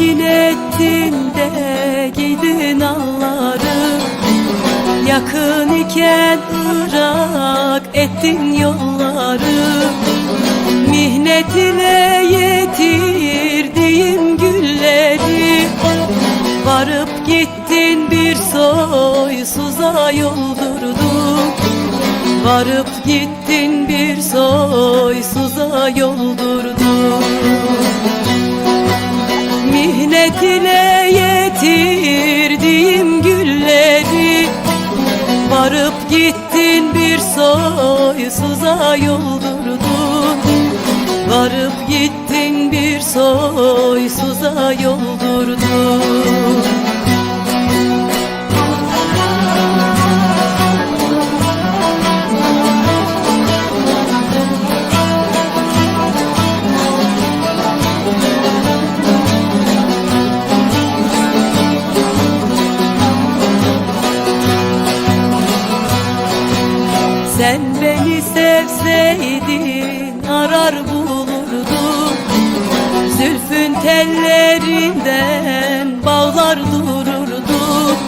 Tekin ettin de giydin alları Yakın iken ırak ettin yolları. Mihnet ile yetirdiğim gülleri. Varıp gittin bir soysuza yoldurdun Varıp gittin bir soysuza yoldurdun Mihnet ile yetirdiğim gülleri. Varıp gittin bir soysuza yoldurdun Varıp gittin bir soysuza yoldurdun Zülfün tellerinden bağlar dururdum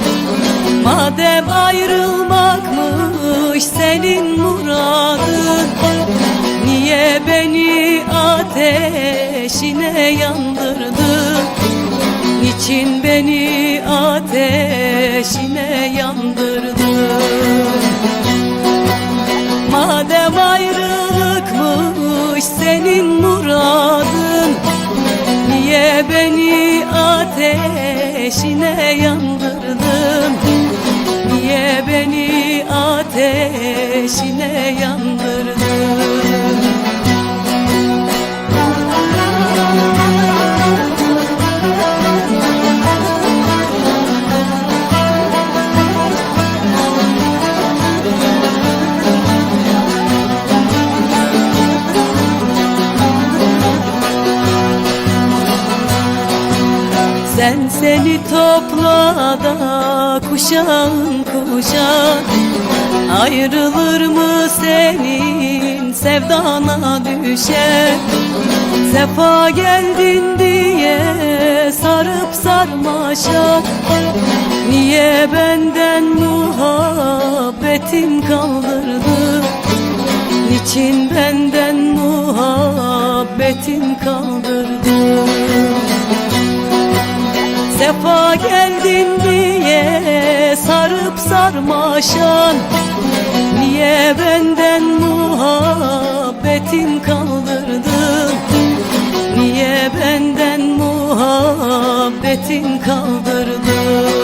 Madem ayrılmakmış senin muradın Niye beni ateşine yandırdın? Niçin beni ateşine yandırdın Niye beni ateşine yandırdın Sen seni topla da kuşağın kuşak Ayrılır mı senin sevdana düşer Sefa geldin diye sarıp sarmaşak Niye benden muhabbetin kaldırdı? Niçin benden muhabbetin kaldırdı Sefa geldin diye sarıp sarmaşan Niye benden muhabbetin kaldırdın Niye benden muhabbetin kaldırdın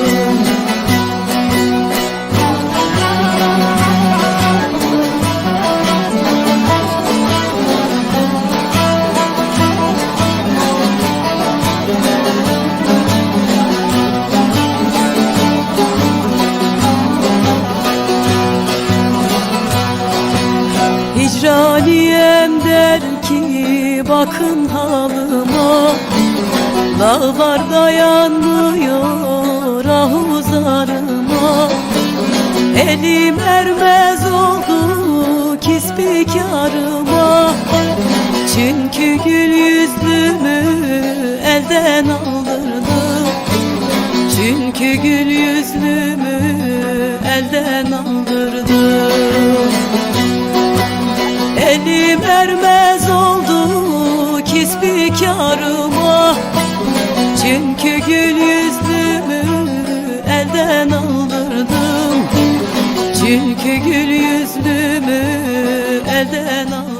Hicraniyem der ki bakın halıma Dağlar dayanmıyor ahuzarıma Elim ermez oldu kisbikarıma Çünkü gül yüzlümü elden aldırdı Çünkü gül yüzlümü elden aldırdı Elim ermez oldu kisbikarıma. Çünkü gül yüzlümü elden aldırdım. Çünkü gül yüzlümü elden aldırdım